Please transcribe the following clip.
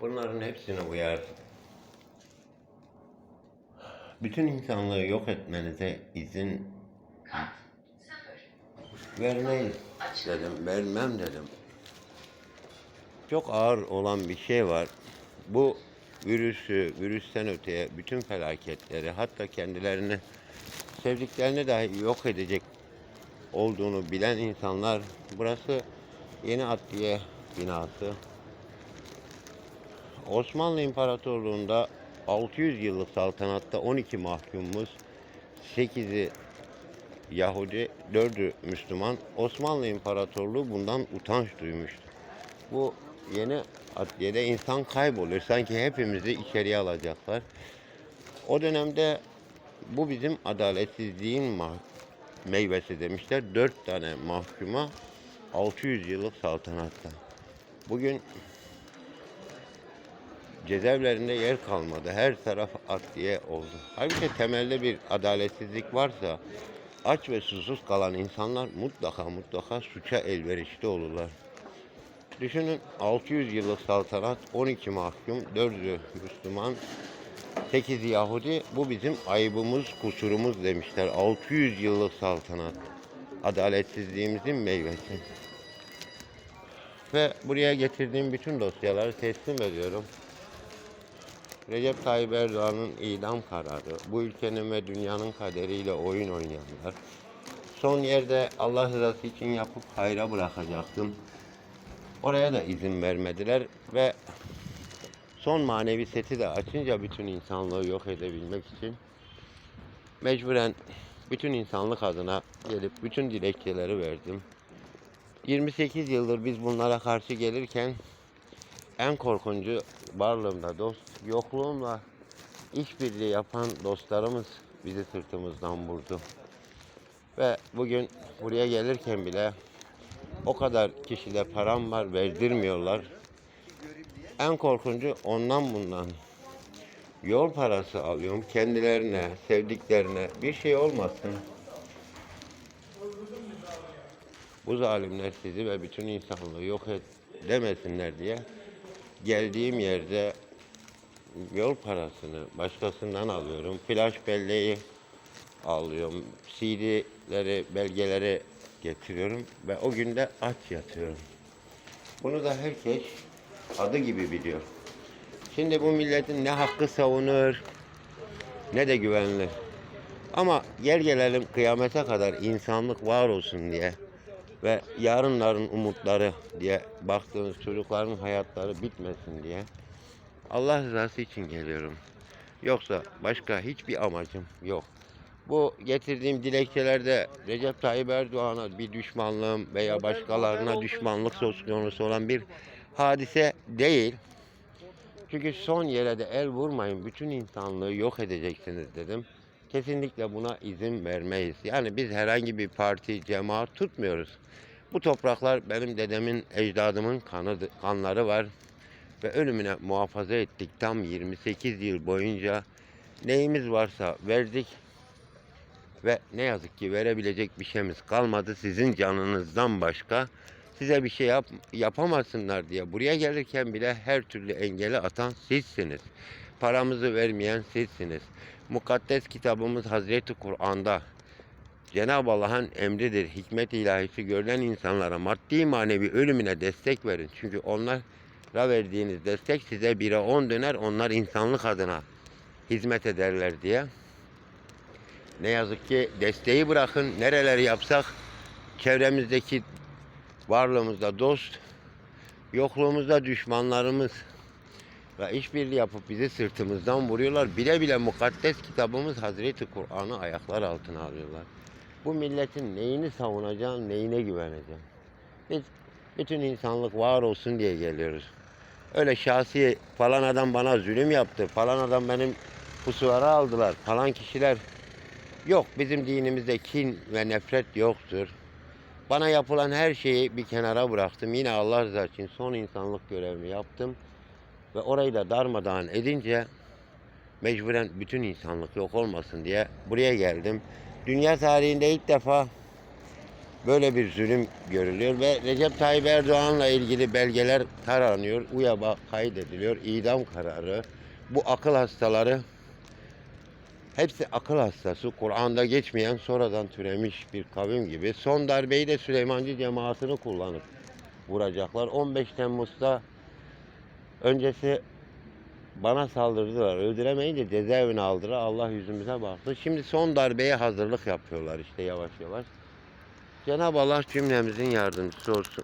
Bunların hepsine uyar. Bütün insanlığı yok etmenize izin vermeyiz dedim, vermem dedim. Çok ağır olan bir şey var. Bu virüsü, virüsten öteye bütün felaketleri hatta kendilerini sevdiklerini dahi yok edecek olduğunu bilen insanlar burası yeni adliye binası. Osmanlı İmparatorluğu'nda 600 yıllık saltanatta 12 mahkumumuz, 8'i Yahudi, 4'ü Müslüman. Osmanlı İmparatorluğu bundan utanç duymuştu. Bu yeni adliyede insan kayboluyor. Sanki hepimizi içeriye alacaklar. O dönemde bu bizim adaletsizliğin meyvesi demişler. 4 tane mahkuma 600 yıllık saltanatta. Bugün cezaevlerinde yer kalmadı. Her taraf adliye oldu. Halbuki temelde bir adaletsizlik varsa aç ve susuz kalan insanlar mutlaka mutlaka suça elverişli olurlar. Düşünün 600 yıllık saltanat 12 mahkum, 4'ü Müslüman, 8 Yahudi bu bizim ayıbımız, kusurumuz demişler. 600 yıllık saltanat. Adaletsizliğimizin meyvesi. Ve buraya getirdiğim bütün dosyaları teslim ediyorum. Recep Tayyip Erdoğan'ın idam kararı, bu ülkenin ve dünyanın kaderiyle oyun oynayanlar. Son yerde Allah rızası için yapıp hayra bırakacaktım. Oraya da izin vermediler ve son manevi seti de açınca bütün insanlığı yok edebilmek için mecburen bütün insanlık adına gelip bütün dilekçeleri verdim. 28 yıldır biz bunlara karşı gelirken en korkuncu varlığımda dost, yokluğumla işbirliği yapan dostlarımız bizi sırtımızdan vurdu. Ve bugün buraya gelirken bile o kadar kişide param var verdirmiyorlar. En korkuncu ondan bundan. Yol parası alıyorum kendilerine, sevdiklerine bir şey olmasın. Bu zalimler sizi ve bütün insanlığı yok et demesinler diye geldiğim yerde yol parasını başkasından alıyorum. Flash belleği alıyorum. CD'leri, belgeleri getiriyorum ve o günde aç yatıyorum. Bunu da herkes adı gibi biliyor. Şimdi bu milletin ne hakkı savunur ne de güvenilir. Ama gel gelelim kıyamete kadar insanlık var olsun diye ve yarınların umutları diye baktığınız çocukların hayatları bitmesin diye Allah rızası için geliyorum. Yoksa başka hiçbir amacım yok. Bu getirdiğim dilekçelerde Recep Tayyip Erdoğan'a bir düşmanlığım veya başkalarına düşmanlık söz konusu olan bir hadise değil. Çünkü son yere de el vurmayın, bütün insanlığı yok edeceksiniz dedim. Kesinlikle buna izin vermeyiz. Yani biz herhangi bir parti, cemaat tutmuyoruz. Bu topraklar benim dedemin, ecdadımın kanı, kanları var. Ve ölümüne muhafaza ettik tam 28 yıl boyunca. Neyimiz varsa verdik. Ve ne yazık ki verebilecek bir şeyimiz kalmadı sizin canınızdan başka. Size bir şey yap, yapamasınlar diye buraya gelirken bile her türlü engeli atan sizsiniz. Paramızı vermeyen sizsiniz. Mukaddes kitabımız Hazreti Kur'an'da Cenab-ı Allah'ın emridir, hikmet ilahisi görülen insanlara maddi manevi ölümüne destek verin. Çünkü onlara verdiğiniz destek size bire on döner, onlar insanlık adına hizmet ederler diye. Ne yazık ki desteği bırakın, nereleri yapsak çevremizdeki varlığımızda dost, yokluğumuzda düşmanlarımız ve işbirliği yapıp bizi sırtımızdan vuruyorlar. Bile bile mukaddes kitabımız Hazreti Kur'an'ı ayaklar altına alıyorlar. Bu milletin neyini savunacağım, neyine güveneceğim? Biz bütün insanlık var olsun diye geliyoruz. Öyle şahsi falan adam bana zulüm yaptı, falan adam benim pusuları aldılar, falan kişiler yok. Bizim dinimizde kin ve nefret yoktur. Bana yapılan her şeyi bir kenara bıraktım. Yine Allah rızası için son insanlık görevimi yaptım. Ve orayı da darmadağın edince mecburen bütün insanlık yok olmasın diye buraya geldim. Dünya tarihinde ilk defa böyle bir zulüm görülüyor ve Recep Tayyip Erdoğan'la ilgili belgeler taranıyor, UYAB'a kaydediliyor, idam kararı. Bu akıl hastaları hepsi akıl hastası. Kur'an'da geçmeyen sonradan türemiş bir kavim gibi. Son darbeyi de Süleymancı cemaatini kullanıp vuracaklar. 15 Temmuz'da öncesi bana saldırdılar. Öldüremeyince cezaevine aldılar. Allah yüzümüze baktı. Şimdi son darbeye hazırlık yapıyorlar işte yavaş yavaş. Cenab-ı Allah cümlemizin yardımcısı olsun.